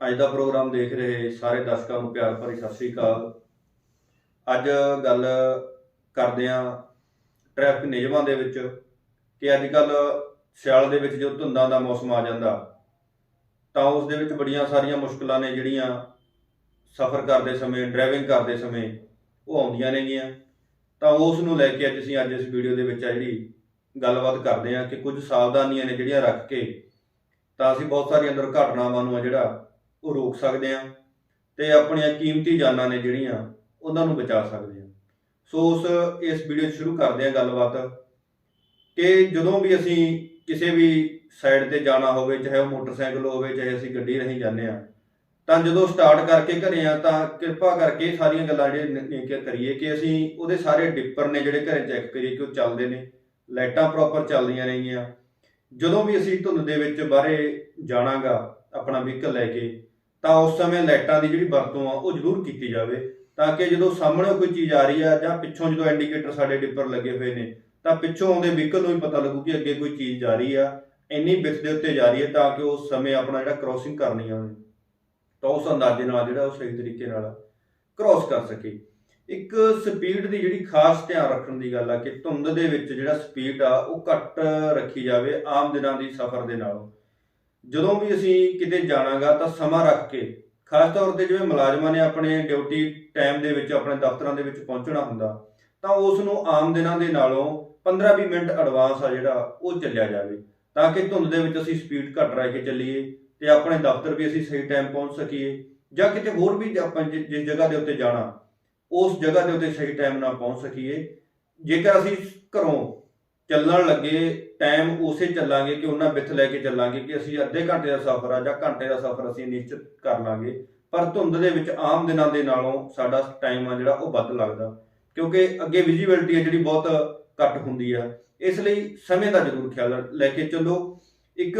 ਅੱਜ ਦਾ ਪ੍ਰੋਗਰਾਮ ਦੇਖ ਰਹੇ ਸਾਰੇ ਦਰਸ਼ਕਾਂ ਨੂੰ ਪਿਆਰ ਭਰੀ ਸਤਿ ਸ੍ਰੀ ਅਕਾਲ। ਅੱਜ ਗੱਲ ਕਰਦੇ ਹਾਂ ਟ੍ਰੈਫਿਕ ਨਿਯਮਾਂ ਦੇ ਵਿੱਚ ਕਿ ਅੱਜ ਕੱਲ ਸਿਆਲ ਦੇ ਵਿੱਚ ਜਦੋਂ ਧੁੰਦਾਂ ਦਾ ਮੌਸਮ ਆ ਜਾਂਦਾ, ਤਾਂ ਉਸ ਦੇ ਵਿੱਚ ਬੜੀਆਂ ਸਾਰੀਆਂ ਮੁਸ਼ਕਲਾਂ ਨੇ ਜਿਹੜੀਆਂ ਸਫ਼ਰ ਕਰਦੇ ਸਮੇਂ ਡਰਾਈਵਿੰਗ ਕਰਦੇ ਸਮੇਂ ਉਹ ਆਉਂਦੀਆਂ ਨੇਗੀਆਂ। ਤਾਂ ਉਸ ਨੂੰ ਲੈ ਕੇ ਅੱਜ ਅਸੀਂ ਅੱਜ ਇਸ ਵੀਡੀਓ ਦੇ ਵਿੱਚ ਆ ਜਿਹੜੀ ਗੱਲਬਾਤ ਕਰਦੇ ਹਾਂ ਕਿ ਕੁਝ ਸਾਵਧਾਨੀਆਂ ਨੇ ਜਿਹੜੀਆਂ ਰੱਖ ਕੇ ਤਾਂ ਅਸੀਂ ਬਹੁਤ ਸਾਰੀਆਂ ਦੁਰਘਟਨਾਵਾਂ ਨੂੰ ਆ ਜਿਹੜਾ ਉਹ ਰੋਕ ਸਕਦੇ ਹਾਂ ਤੇ ਆਪਣੀਆਂ ਕੀਮਤੀ ਜਾਨਾਂ ਨੇ ਜਿਹੜੀਆਂ ਉਹਨਾਂ ਨੂੰ ਬਚਾ ਸਕਦੇ ਹਾਂ। ਸੋ ਉਸ, ਇਸ ਵੀਡੀਓ 'ਚ ਸ਼ੁਰੂ ਕਰਦੇ ਹਾਂ ਗੱਲਬਾਤ ਕਿ ਜਦੋਂ ਵੀ ਅਸੀਂ ਕਿਸੇ ਵੀ ਸਾਈਡ ਤੇ ਜਾਣਾ ਹੋਵੇ, ਚਾਹੇ ਉਹ ਮੋਟਰਸਾਈਕਲ ਹੋਵੇ, ਚਾਹੇ ਅਸੀਂ ਗੱਡੀ ਰਾਹੀਂ ਜਾਂਦੇ ਆ ਤਾਂ ਜਦੋਂ ਸਟਾਰਟ ਕਰਕੇ ਘਰੇ ਆ ਤਾਂ ਕਿਰਪਾ ਕਰਕੇ ਸਾਰੀਆਂ ਗੱਲਾਂ ਜਿਹੜੀਆਂ ਕਰੀਏ ਕਿ ਅਸੀਂ ਉਹਦੇ ਸਾਰੇ ਡਿੱਪਰ ਨੇ ਜਿਹੜੇ ਘਰੇ ਚੈੱਕ ਕਰੀਏ ਕਿ ਉਹ ਚੱਲਦੇ ਨੇ, ਲਾਈਟਾਂ ਪ੍ਰੋਪਰ ਚੱਲਦੀਆਂ ਨੇਗੀਆਂ। ਜਦੋਂ ਵੀ ਅਸੀਂ ਧੁੰਦ ਦੇ ਵਿੱਚ ਬਾਹਰੇ ਜਾਣਾਗਾ ਆਪਣਾ ਵਹੀਕਲ ਲੈ ਕੇ ਤਾਂ ਉਸ ਸਮੇਂ ਲਾਈਟਾਂ ਦੀ ਜਿਹੜੀ ਵਰਤੋਂ ਆ, ਉਹ ਜ਼ਰੂਰ ਕੀਤੀ ਜਾਵੇ ਤਾਂ ਕਿ ਜਦੋਂ ਸਾਹਮਣੇ ਕੋਈ ਚੀਜ਼ ਆ ਰਹੀ ਆ ਜਾਂ ਪਿੱਛੋਂ ਜਦੋਂ ਇੰਡੀਕੇਟਰ ਸਾਡੇ ਡਿੱਪਰ ਲੱਗੇ ਹੋਏ ਨੇ, ਤਾਂ ਪਿੱਛੋਂ ਆਉਂਦੇ ਵਹੀਕਲ ਨੂੰ ਵੀ ਪਤਾ ਲੱਗੂ ਕਿ ਅੱਗੇ ਕੋਈ ਚੀਜ਼ ਜਾ ਰਹੀ ਆ, ਇੰਨੀ ਬਿੱਥ ਦੇ ਉੱਤੇ ਜਾ ਰਹੀ ਹੈ ਤਾਂ ਕਿ ਉਸ ਸਮੇਂ ਆਪਣਾ ਜਿਹੜਾ ਕ੍ਰੋਸਿੰਗ ਕਰਨੀ ਆ ਉਹਨੇ। ਤਾਂ ਉਸ ਅੰਦਾਜ਼ੇ ਨਾਲ ਜਿਹੜਾ ਉਹ ਸਹੀ ਤਰੀਕੇ ਨਾਲ ਕ੍ਰੋਸ ਕਰ ਸਕੇ। ਇੱਕ ਸਪੀਡ ਦੀ ਜਿਹੜੀ ਖਾਸ ਧਿਆਨ ਰੱਖਣ ਦੀ ਗੱਲ ਆ ਕਿ ਧੁੰਦ ਦੇ ਵਿੱਚ ਜਿਹੜਾ ਸਪੀਡ ਆ, ਉਹ ਘੱਟ ਰੱਖੀ ਜਾਵੇ ਆਮ ਦਿਨਾਂ ਦੀ ਸਫ਼ਰ ਦੇ ਨਾਲੋਂ। ਜਦੋਂ ਵੀ ਅਸੀਂ ਕਿਤੇ ਜਾਣਾਗਾ ਤਾਂ ਸਮਾਂ ਰੱਖ ਕੇ, ਖਾਸ ਤੌਰ ਤੇ ਜਿਵੇਂ ਮੁਲਾਜ਼ਮਾਂ ਨੇ ਆਪਣੇ ਡਿਊਟੀ ਟਾਈਮ ਦੇ ਵਿੱਚ, ਆਪਣੇ ਦਫ਼ਤਰਾਂ ਦੇ ਵਿੱਚ ਪਹੁੰਚਣਾ ਹੁੰਦਾ, ਤਾਂ ਉਸ ਨੂੰ ਆਮ ਦਿਨਾਂ ਦੇ ਨਾਲੋਂ 15-20 ਮਿੰਟ ਐਡਵਾਂਸ ਆ ਜਿਹੜਾ ਉਹ ਚੱਲਿਆ ਜਾਵੇ। ਤਾਂ ਕਿ ਧੁੰਦ ਦੇ ਵਿੱਚ ਅਸੀਂ ਸਪੀਡ ਘੱਟ ਰਹਿ ਕੇ ਚੱਲੀਏ ਤੇ ਆਪਣੇ ਦਫ਼ਤਰ ਵੀ ਅਸੀਂ ਸਹੀ ਟਾਈਮ ਪਹੁੰਚ ਸਕੀਏ ਜਾਂ ਕਿਤੇ ਹੋਰ ਵੀ ਆਪਾਂ ਜਿ- ਜਿਸ ਜਗ੍ਹਾ ਦੇ ਉੱਤੇ ਜਾਣਾ, ਉਸ ਜਗ੍ਹਾ ਦੇ ਉੱਤੇ ਸਹੀ ਟਾਈਮ ਨਾਲ ਪਹੁੰਚ ਸਕੀਏ। ਜੇਕਰ ਅਸੀਂ ਘਰੋਂ ਚੱਲਣ ਲੱਗੇ ਟਾਈਮ ਉਸੇ ਚੱਲਾਂਗੇ ਕਿ ਉਹਨਾਂ ਬਿੱਥ ਲੈ ਕੇ ਚੱਲਾਂਗੇ ਕਿ ਅਸੀਂ ਅੱਧੇ ਘੰਟੇ ਦਾ ਸਫ਼ਰ ਆ ਜਾਂ ਘੰਟੇ ਦਾ ਸਫ਼ਰ ਅਸੀਂ ਨਿਸ਼ਚਿਤ ਕਰ ਲਾਂਗੇ। ਪਰ ਧੁੰਦ ਦੇ ਵਿੱਚ ਆਮ ਦਿਨਾਂ ਦੇ ਨਾਲੋਂ ਸਾਡਾ ਟਾਈਮ ਆ ਜਿਹੜਾ ਉਹ ਵੱਧ ਲੱਗਦਾ। ਕਿਉਂਕਿ ਅੱਗੇ ਵਿਜ਼ੀਬਿਲਟੀ ਹੈ ਜਿਹੜੀ ਬਹੁਤ ਘੱਟ ਹੁੰਦੀ ਆ। ਇਸ ਲਈ ਸਮੇਂ ਦਾ ਜ਼ਰੂਰ ਖਿਆਲ ਲੈ ਕੇ ਚੱਲੋ। ਇੱਕ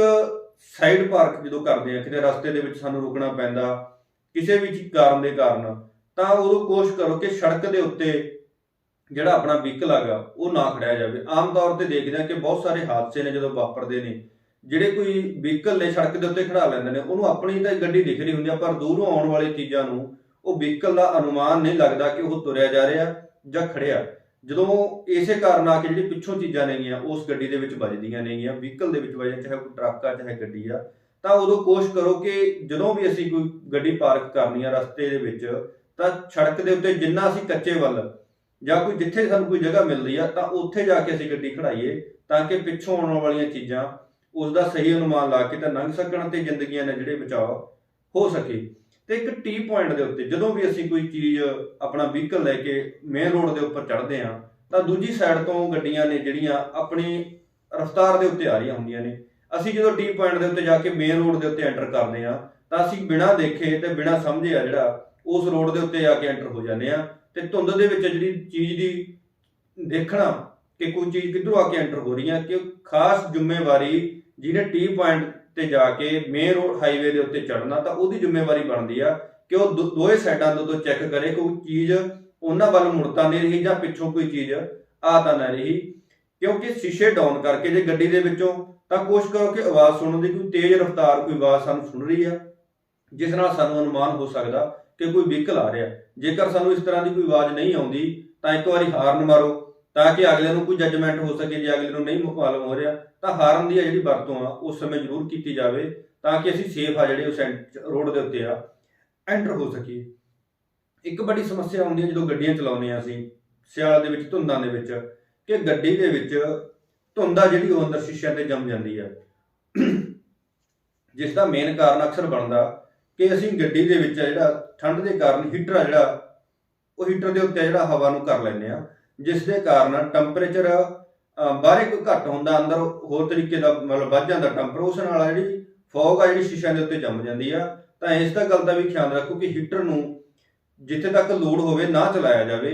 ਸਾਈਡ ਪਾਰਕ ਜਦੋਂ ਕਰਦੇ ਆ, ਕਿਤੇ ਰਸਤੇ ਦੇ ਵਿੱਚ ਸਾਨੂੰ ਰੁਕਣਾ ਪੈਂਦਾ, ਕਿਸੇ ਵੀ ਕਾਰਨ ਦੇ ਕਾਰਨ, ਤਾਂ ਉਦੋਂ ਕੋਸ਼ਿਸ਼ ਕਰੋ ਕਿ ਸੜਕ ਦੇ ਉੱਤੇ ਜਿਹੜਾ ਆਪਣਾ ਵਹੀਕਲ ਹੈਗਾ, ਉਹ ਨਾ ਖੜਿਆ ਜਾਵੇ। ਆਮ ਤੌਰ ਤੇ ਦੇਖਦੇ ਆ ਕਿ ਬਹੁਤ ਸਾਰੇ ਹਾਦਸੇ ਨੇ ਜਦੋਂ ਵਾਪਰਦੇ ਨੇ। ਜਿਹੜੇ ਕੋਈ ਵਹੀਕਲ ਨੇ, ਸੜਕ ਦੇ ਉੱਤੇ ਖੜਾ ਲੈਂਦੇ ਨੇ, ਉਹਨੂੰ ਆਪਣੀ ਤਾਂ ਗੱਡੀ ਦਿਖ ਰਹੀ ਹੁੰਦੀ ਆ ਪਰ ਦੂਰੋਂ ਆਉਣ ਵਾਲੀ ਚੀਜ਼ਾਂ ਨੂੰ, ਉਹ ਵਹੀਕਲ ਦਾ ਅਨੁਮਾਨ ਨਹੀਂ ਲੱਗਦਾ ਕਿ ਉਹ ਤੁਰਿਆ ਜਾ ਰਿਹਾ ਜਾਂ ਖੜਿਆ। ਜਦੋਂ ਇਸੇ ਕਾਰਨ ਆ ਕੇ ਜਿਹੜੀ ਪਿੱਛੋਂ ਚੀਜ਼ਾਂ ਨੇਗੀਆਂ, ਉਸ ਗੱਡੀ ਦੇ ਵਿੱਚ ਵੱਜਦੀਆਂ ਨੇਗੀਆਂ, ਵਹੀਕਲ ਦੇ ਵਿੱਚ ਵੱਜਦੀਆਂ ਚਾਹੇ ਕੋਈ ਟਰੱਕ ਆ, ਚਾਹੇ ਗੱਡੀ ਆ, ਤਾਂ ਉਦੋਂ ਕੋਸ਼ਿਸ਼ ਕਰੋ ਕਿ ਜਦੋਂ ਵੀ ਅਸੀਂ ਕੋਈ ਗੱਡੀ ਪਾਰਕ ਕਰਨੀ ਆ ਰਸਤੇ ਦੇ ਵਿੱਚ, ਤਾਂ ਸੜਕ ਦੇ ਉੱਤੇ ਜਿੰਨਾ ਅਸੀਂ ਕੱਚੇ ਵੱਲ ਜਾਂ ਕੋਈ ਜਿੱਥੇ ਸਾਨੂੰ ਕੋਈ ਜਗ੍ਹਾ ਮਿਲਦੀ ਆ, ਤਾਂ ਉੱਥੇ ਜਾ ਕੇ ਅਸੀਂ ਗੱਡੀ ਖੜਾਈਏ ਤਾਂ ਕਿ ਪਿੱਛੋਂ ਆਉਣ ਵਾਲੀਆਂ ਚੀਜ਼ਾਂ ਉਸ ਦਾ ਸਹੀ ਅਨੁਮਾਨ ਲਾ ਕੇ ਤਾਂ ਲੰਘ ਸਕਣ ਤੇ ਜ਼ਿੰਦਗੀਆਂ ਨੇ ਜਿਹੜੇ ਬਚਾਅ ਹੋ ਸਕੇ। ਤੇ ਇੱਕ ਟੀ ਪੁਆਇੰਟ ਦੇ ਉੱਤੇ ਜਦੋਂ ਵੀ ਅਸੀਂ ਕੋਈ ਚੀਜ਼, ਆਪਣਾ ਵਹੀਕਲ ਲੈ ਕੇ ਮੇਨ ਰੋਡ ਦੇ ਉੱਪਰ ਚੜ੍ਹਦੇ ਆ ਤਾਂ ਦੂਜੀ ਸਾਈਡ ਤੋਂ ਗੱਡੀਆਂ ਨੇ ਜਿਹੜੀਆਂ ਆਪਣੀ ਰਫ਼ਤਾਰ ਦੇ ਉੱਤੇ ਆ ਰਹੀਆਂ ਹੁੰਦੀਆਂ ਨੇ। ਅਸੀਂ ਜਦੋਂ ਟੀ ਪੁਆਇੰਟ ਦੇ ਉੱਤੇ ਜਾ ਕੇ ਮੇਨ ਰੋਡ ਦੇ ਉੱਤੇ ਐਂਟਰ ਕਰਦੇ ਆ ਤਾਂ ਅਸੀਂ ਬਿਨਾਂ ਦੇਖੇ ਤੇ ਬਿਨਾਂ ਸਮਝੇ ਆ ਜਿਹੜਾ ਉਸ ਰੋਡ ਦੇ ਉੱਤੇ ਆ ਕੇ ਐਂਟਰ ਹੋ ਜਾਂਦੇ ਆ ਤੇ ਧੁੰਦ ਦੇ ਵਿੱਚ ਜਿਹੜੀ ਚੀਜ਼ ਦੀ ਦੇਖਣਾ ਕਿ ਕੋਈ ਚੀਜ਼ ਕਿੱਧਰੋਂ ਆ ਕੇ ਐਂਟਰ ਹੋ ਰਹੀ ਹੈ ਕਿ ਖਾਸ ਜ਼ਿੰਮੇਵਾਰੀ ਜਿਹਨੇ ਟੀ ਪੁਆਇੰਟ ਤੇ ਜਾ ਕੇ ਮੇਨ ਰੋਡ ਹਾਈਵੇ ਦੇ ਉੱਤੇ ਚੜਨਾ ਤਾਂ ਉਹਦੀ ਜ਼ਿੰਮੇਵਾਰੀ ਬਣਦੀ ਆ ਕਿ ਉਹ ਦੋ- ਦੋਵੇਂ ਸਾਈਡਾਂ ਤੋਂ ਤੋਂ ਚੈੱਕ ਕਰੇ ਕੋਈ ਚੀਜ਼ ਉਹਨਾਂ ਵੱਲ ਮੁੜਤਾ ਨਹੀਂ ਰਹੀ ਜਾਂ ਪਿੱਛੋਂ ਕੋਈ ਚੀਜ਼ ਆ ਤਾਂ ਨਾ ਰਹੀ। ਕਿਉਂਕਿ ਸ਼ੀਸ਼ੇ ਡਾਊਨ ਕਰਕੇ ਜੇ ਗੱਡੀ ਦੇ ਵਿੱਚੋਂ ਤਾਂ ਕੋਸ਼ਿਸ਼ ਕਰੋ ਕਿ ਆਵਾਜ਼ ਸੁਣਨ ਦੀ, ਕੋਈ ਤੇਜ਼ ਰਫ਼ਤਾਰ ਕੋਈ ਆਵਾਜ਼ ਸਾਨੂੰ ਸੁਣ ਰਹੀ ਆ। ਜਿਸ ਨਾਲ ਸਾਨੂੰ ਅਨੁਮਾਨ ਹੋ ਸਕਦਾ ਕਿ ਕੋਈ ਵਹੀਕਲ ਆ ਰਿਹਾ। ਜੇਕਰ ਸਾਨੂੰ ਇਸ ਤਰ੍ਹਾਂ ਦੀ ਕੋਈ ਆਵਾਜ਼ ਨਹੀਂ ਆਉਂਦੀ, ਤਾਂ ਇੱਕ ਵਾਰੀ ਹਾਰਨ ਮਾਰੋ, ਤਾਂ ਕਿ ਅਗਲੇ ਨੂੰ ਕੋਈ ਜੱਜਮੈਂਟ ਹੋ ਸਕੇ ਜੇ ਅਗਲੇ ਨੂੰ ਨਹੀਂ ਮਾਲੂਮ ਹੋ ਰਿਹਾ। ਤਾਂ ਹਾਰਨ ਦੀ ਆ ਜਿਹੜੀ ਵਰਤੋਂ ਆ, ਉਸ ਸਮੇਂ ਜ਼ਰੂਰ ਕੀਤੀ ਜਾਵੇ, ਤਾਂ ਕਿ ਅਸੀਂ ਸੇਫ ਆ ਜਿਹੜੇ ਉਸ ਰੋਡ ਦੇ ਉੱਤੇ ਆ ਐਂਟਰ ਹੋ ਸਕੀਏ। ਇੱਕ ਬੜੀ ਸਮੱਸਿਆ ਆਉਂਦੀ ਹੈ ਜਦੋਂ ਗੱਡੀਆਂ ਚਲਾਉਂਦੇ ਆ ਅਸੀਂ, ਸਿਆਲ ਦੇ ਵਿੱਚ, ਧੁੰਦਾਂ ਦੇ ਵਿੱਚ, ਕਿ ਗੱਡੀ ਦੇ ਵਿੱਚ ਧੁੰਦਾ ਜਿਹੜੀ ਉਹ ਅੰਦਰ ਸ਼ੀਸ਼ਿਆਂ ਤੇ ਜੰਮ ਜਾਂਦੀ ਆ। ਜਿਸ ਦਾ ਮੇਨ ਕਾਰਨ ਅਕਸਰ ਬਣਦਾ ਕਿ ਅਸੀਂ ਗੱਡੀ ਦੇ ਵਿੱਚ ਜਿਹੜਾ ਠੰਡ ਦੇ ਕਾਰਨ ਹੀਟਰ ਆ ਜਿਹੜਾ, ਉਹ ਹੀਟਰ ਦੇ ਉੱਤੇ ਜਿਹੜਾ ਹਵਾ ਨੂੰ ਕਰ ਲੈਂਦੇ ਆ, ਜਿਸ ਦੇ ਕਾਰਨ ਟੈਂਪਰੇਚਰ ਬਾਹਰੇ ਕੋਈ ਘੱਟ ਹੁੰਦਾ, ਅੰਦਰ ਹੋਰ ਤਰੀਕੇ ਦਾ ਮਤਲਬ ਵੱਧ ਜਾਂਦਾ ਟੈਂਪਰ ਉਸ ਨਾਲ ਜਿਹੜੀ ਫੌਗ ਆ ਜਿਹੜੀ ਸ਼ੀਸ਼ਿਆਂ ਦੇ ਉੱਤੇ ਜੰਮ ਜਾਂਦੀ ਆ। ਤਾਂ ਇਸ ਦਾ ਗੱਲ ਦਾ ਵੀ ਖਿਆਲ ਰੱਖੋ ਕਿ ਹੀਟਰ ਨੂੰ ਜਿੱਥੇ ਤੱਕ ਲੋਡ ਹੋਵੇ ਨਾ ਚਲਾਇਆ ਜਾਵੇ।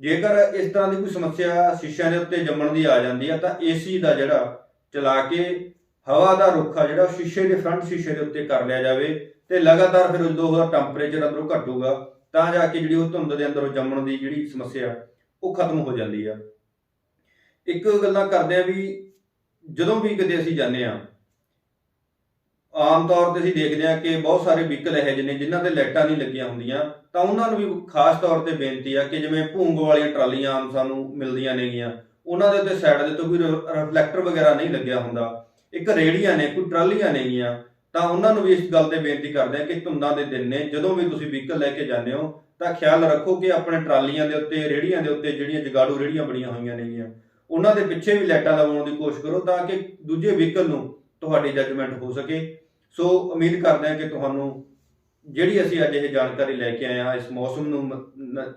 ਜੇਕਰ ਇਸ ਤਰ੍ਹਾਂ ਦੀ ਕੋਈ ਸਮੱਸਿਆ ਸ਼ੀਸ਼ਿਆਂ ਦੇ ਉੱਤੇ ਜੰਮਣ ਦੀ ਆ ਜਾਂਦੀ ਆ, ਤਾਂ ਏਸੀ ਦਾ ਜਿਹੜਾ ਚਲਾ ਕੇ ਹਵਾ ਦਾ ਰੁੱਖ ਆ ਜਿਹੜਾ, ਉਹ ਸ਼ੀਸ਼ੇ ਦੇ ਫਰੰਟ ਸ਼ੀਸ਼ੇ ਦੇ ਉੱਤੇ ਕਰ ਲਿਆ ਜਾਵੇ ਤੇ ਲਗਾਤਾਰ ਫਿਰ ਜਦੋਂ ਉਹਦਾ ਟੈਂਪਰੇਚਰ ਅੰਦਰੋਂ ਘਟੂਗਾ, ਤਾਂ ਜਾ ਕੇ ਜਿਹੜੀ ਉਹ ਧੁੰਦ ਦੇ ਅੰਦਰੋਂ ਜੰਮਣ ਦੀ ਜਿਹੜੀ ਸਮੱਸਿਆ, ਉਹ ਖਤਮ ਹੋ ਜਾਂਦੀ ਆ। ਇੱਕ ਗੱਲਾਂ ਕਰਦੇ ਆ ਵੀ ਜਦੋਂ ਵੀ ਕਿਤੇ ਅਸੀਂ ਜਾਂਦੇ ਆ, ਆਮ ਤੌਰ ਤੇ ਅਸੀਂ ਦੇਖਦੇ ਹਾਂ ਕਿ ਬਹੁਤ ਸਾਰੇ ਵਹੀਕਲ ਇਹੋ ਜਿਹੇ ਨੇ ਜਿਨ੍ਹਾਂ ਤੇ ਲਾਈਟਾਂ ਨਹੀਂ ਲੱਗੀਆਂ ਹੁੰਦੀਆਂ, ਤਾਂ ਉਹਨਾਂ ਨੂੰ ਵੀ ਖਾਸ ਤੌਰ ਤੇ ਬੇਨਤੀ ਆ ਕਿ ਜਿਵੇਂ ਭੂੰਗ ਵਾਲੀਆਂ ਟਰਾਲੀਆਂ ਆਮ ਸਾਨੂੰ ਮਿਲਦੀਆਂ ਨੇਗੀਆਂ, ਉਹਨਾਂ ਦੇ ਉੱਤੇ ਸਾਈਡ ਦੇ ਤੋਂ ਕੋਈ ਰਿਫਲੈਕਟਰ ਵਗੈਰਾ ਨਹੀਂ ਲੱਗਿਆ ਹੁੰਦਾ ਇੱਕ ਰੇੜੀਆਂ ਨੇ, ਕੋਈ ਟਰਾਲੀਆਂ ਨੇਗੀਆਂ, ਤਾਂ ਉਹਨਾਂ ਨੂੰ ਵੀ ਇਸ ਗੱਲ ਤੇ ਬੇਨਤੀ ਕਰਦੇ ਆ ਕਿ ਧੁੰਦਾਂ ਦੇ ਦਿਨ ਨੇ, ਜਦੋਂ ਵੀ ਤੁਸੀਂ ਵਹੀਕਲ ਲੈ ਕੇ ਜਾਂਦੇ ਹੋ, ਤਾਂ ਖਿਆਲ ਰੱਖੋ ਕਿ ਆਪਣੇ ਟਰਾਲੀਆਂ ਦੇ ਉੱਤੇ, ਰੇੜੀਆਂ ਦੇ ਉੱਤੇ ਜਿਹੜੀਆਂ ਜਗਾੜੂ ਰੇੜੀਆਂ ਬਣੀਆਂ ਹੋਈਆਂ ਨੇਗੀਆਂ, ਉਹਨਾਂ ਦੇ ਪਿੱਛੇ ਵੀ ਲਾਈਟਾਂ ਲਗਾਉਣ ਦੀ ਕੋਸ਼ਿਸ਼ ਕਰੋ ਤਾਂ ਕਿ ਦੂਜੇ ਵਹੀਕਲ ਨੂੰ ਤੁਹਾਡੀ ਜੱਜਮੈਂਟ ਹੋ ਸਕੇ। ਸੋ ਉਮੀਦ ਕਰਦੇ ਹਾਂ ਕਿ ਤੁਹਾਨੂੰ ਜਿਹੜੀ ਅਸੀਂ ਅੱਜ ਇਹ ਜਾਣਕਾਰੀ ਲੈ ਕੇ ਆਏ ਹਾਂ, ਇਸ ਮੌਸਮ ਨੂੰ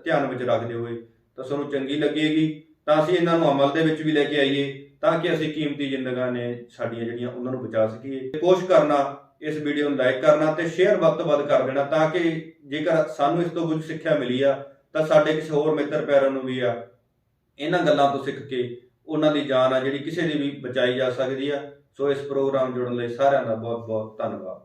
ਧਿਆਨ ਵਿੱਚ ਰੱਖਦੇ ਹੋਏ, ਤਾਂ ਤੁਹਾਨੂੰ ਚੰਗੀ ਲੱਗੇਗੀ। ਤਾਂ ਅਸੀਂ ਇਹਨਾਂ ਨੂੰ ਅਮਲ ਦੇ ਵਿੱਚ ਵੀ ਲੈ ਕੇ ਆਈਏ। ਤਾਂ ਕਿ ਅਸੀਂ ਕੀਮਤੀ ਜ਼ਿੰਦਗਾਂ ਨੇ ਸਾਡੀਆਂ ਜਿਹੜੀਆਂ ਉਹਨਾਂ ਨੂੰ ਬਚਾ ਸਕੀਏ। ਕੋਸ਼ਿਸ਼ ਕਰਨਾ, ਇਸ ਵੀਡੀਓ ਨੂੰ ਲਾਈਕ ਕਰਨਾ ਤੇ ਸ਼ੇਅਰ ਵੱਧ ਤੋਂ ਵੱਧ ਕਰ ਦੇਣਾ ਤਾਂ ਕਿ ਜੇਕਰ ਸਾਨੂੰ ਇਸ ਤੋਂ ਕੁਝ ਸਿੱਖਿਆ ਮਿਲੀ ਆ, ਤਾਂ ਸਾਡੇ ਕਿਸੇ ਹੋਰ ਮਿੱਤਰ ਪਿਆਰਾਂ ਨੂੰ ਵੀ ਆ, ਇਹਨਾਂ ਗੱਲਾਂ ਤੋਂ ਸਿੱਖ ਕੇ ਉਹਨਾਂ ਦੀ ਜਾਨ ਆ ਜਿਹੜੀ ਕਿਸੇ ਦੀ ਵੀ ਬਚਾਈ ਜਾ ਸਕਦੀ ਆ। ਸੋ ਇਸ ਪ੍ਰੋਗਰਾਮ ਜੁੜਨ ਲਈ ਸਾਰਿਆਂ ਦਾ ਬਹੁਤ ਬਹੁਤ ਧੰਨਵਾਦ।